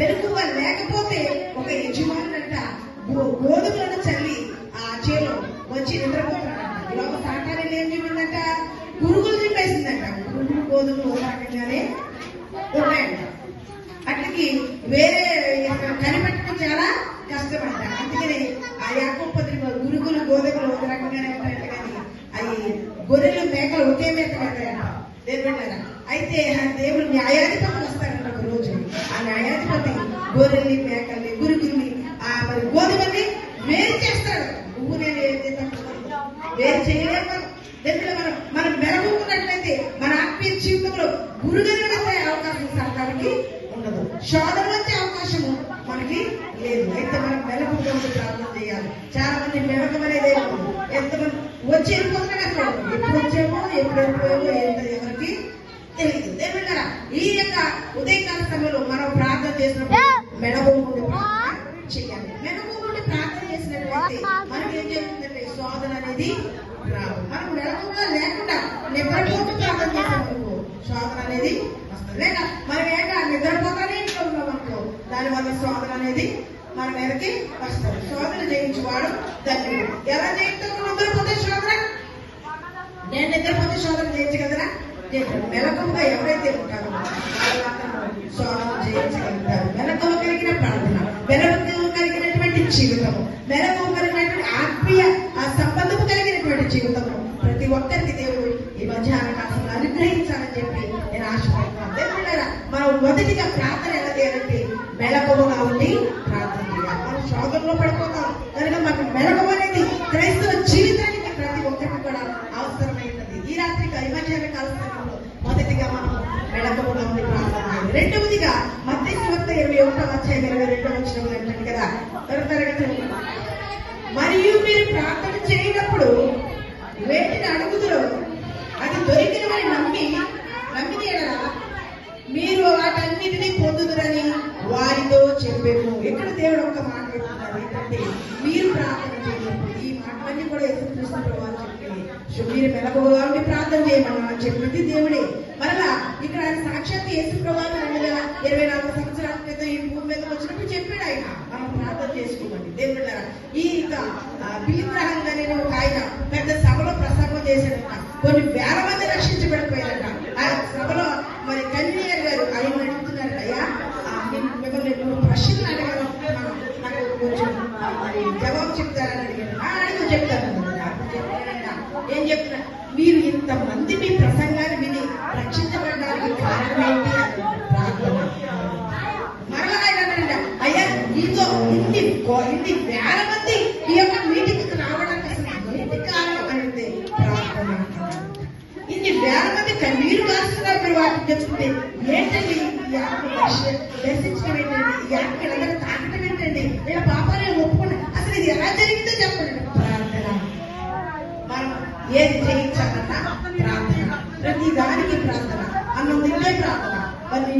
మెలకువ లేకపోతే ఒక యజమానుడంట గోధుమలను చల్లి ఆ చేలో వచ్చి నిద్రపోతున్నాడంట ఇలాగ సాటాన్ని ఏం చేయమందంట? పురుగులు చింపేసిందంట పురుగులు గోధుమలు ఒక ఉన్నాయంట. అట్లకి వేరే కనిపెట్టడం చాలా కష్టమంట. అందుకని ఆ యాకోబు పత్రిక గురుగులు గోధుమలు ఒక రకంగానే ఉంటాయంట కానీ అవి గొర్రెలు మేకలు ఒకే మేక కట్టాయంట దేవుళ్ళారా అయితే దేవుడు న్యాయాధిపతి వస్తారంట ఒక రోజు ఆ న్యాయాధిపతి మేకల్ని గురుగుల్ని ఆ మరి గోధుమల్ని వేరు చేస్తాడు నువ్వు నేను ఏం వేరు చేయలేము మనం. ఎందుకంటే మనం మనం మెరుగుకున్నట్లయితే మన ఆత్మీయ జీవితంలో గురుగని వచ్చే అవకాశం సర్కారికి ఉండదు. శోధన వచ్చే అవకాశము మనకి లేదు. అయితే మనం మెలకుగా ఉండి ప్రార్థన చేయాలి. చాలా మంది మెలకం అనేది ఎంతమంది వచ్చి వెళ్ళిపోతున్నా చూడదు ఎప్పుడు వచ్చామో ఎప్పుడు వెళ్ళిపోయామో ఏంటో ఎవరికి తెలియదు. ఏమంటారా ఈ యొక్క ఉదయకాల సమయంలో మనం ప్రార్థన చేసినప్పుడు మెడబోకుండా ప్రార్థన చేయాలి మెడబోకుండా ప్రార్థన చేసినట్లయితే మనకి ఏం జరుగుతుందంటే శోధన అనేది రాదు మనం మెడబోగా లేకుండా నిద్రపోతూ ప్రార్థన చేసామనుకో శోధన అనేది వస్తుంది. లేక మనం ఏంటో నిద్రపోతానే ఇంట్లో ఉన్నాం అనుకో దానివల్ల శోధన అనేది మన మీదకి వస్తుంది. శోధన జయించేవాడు ధన్యుడు ఎలా జయిస్తాం నిద్రపోతే శోధన? నేను నిద్రపోతే శోధన జయించగలరా చేయగలరా మెలకుగా ఎవరైతే ఉంటారో శోధన జయించగలుగుతారు మెలకు ప్రార్థన. మెలకువ కలిగినటువంటి జీవితము. మెలకువ కలిగినటువంటి ఆత్మీయ ఆ సంబంధము కలిగినటువంటి జీవితము. ప్రతి ఒక్కరికి దేవుడు ఈ మధ్యాహ్న కాలంలో అనుగ్రహించాలని చెప్పి నేను ఆశపడుతున్నాను. దేవుడారా మనం మొదటిగా ప్రార్థన ఎలా చేయాలంటే మెలకువగా ఉండి ప్రార్థన చేయాలి. మనం శోధంలో పడిపోతాం. కనుక మనకు మెలకువ అనేది క్రైస్తవ జీవితానికి ప్రతి ఒక్కరికి కూడా అవసరమైనది. ఈ రాత్రికి అభిమధ్యాహ్న కాల సమయంలో మొదటిగా మనం మెలకువగా ఉండి ప్రార్థన చేయాలి. రెండవదిగా ఒకటో అధ్యాయం ఇరవై రెండో వచ్చిన ఏంటంటే కదా. తరగతి? మరియు మీరు ప్రార్థన చేయనప్పుడు వేటిని అడుగుదురు అది దొరికినవని నమ్మి నమ్మితే ఎడల మీరు వాటన్నిటినీ పొందుదురని వారితో చెప్పాము. ఇక్కడ దేవుడు ఒక మాట చెప్తున్నారు? ఏంటంటే మీరు ప్రార్థన చేయనప్పుడు ఈ మాటలన్నీ కూడా ఎదురు ప్రభువు చెప్పింది మీరు మెలకువగా ఉండి ప్రార్థన చేయమని చెప్పింది దేవుడే. మరలా ఇక్కడ సాక్షాత్ యేసు ప్రభావం రెండు వేల ఇరవై నాలుగు సంవత్సరాల క్రితం ఈ భూమి మీద వచ్చినప్పుడు చెప్పాడు ఆయన మనం ప్రార్థన చేసుకోమని దేవుడు ఈ బిలిగ్రహంగా నేను ఒక ఆయన పెద్ద సభలో ప్రసంగం చేశాడట. కొన్ని వేల మంది రక్షించబడిపోయారట. ఆ సభలో మరి కన్వీనర్ గారు ఆయన అడుగుతున్నారు అయ్యా మిమ్మల్ని మూడు ప్రశ్నలు అడగాలనుకుంటున్నాను నాకు కొంచెం మరి జవాబు చెప్తారని అడిగాను "ఆ, అడుగు చెప్తాను. ఏం చెప్తున్నా మీరు ఇంతమంది మీ ప్రసంగాన్ని విని రక్షించబడడానికి కారణం ఏంటి అని ప్రార్థన మరలా ఆయన అన్నాడంట, అయ్యా ఇదో ఇన్ని ఇన్ని వేల మంది ఈ యొక్క మీటింగ్కి రావడానికి అసలు ఏంటి కారణం అనేది ప్రార్థన. ఇన్ని వేల మంది కన్నీరు కాస్తున్నారు మీరు వాటిని తెచ్చుకుంటే ఏంటండి ఈ ఆత్మ దర్శించడం ఏంటండి? ఈ ఆత్మ ఎలాగైనా తాకటం ఏంటండి? నేను పాపాలను ఒప్పుకుని అసలు ఇది ఎలా జరిగిందో చెప్పండి. ప్రార్థన. మనం ఏది చేయించాలన్నా ప్రార్థన. ప్రతి దానికి ప్రార్థన. అన్నం తింటే ప్రార్థన. మరి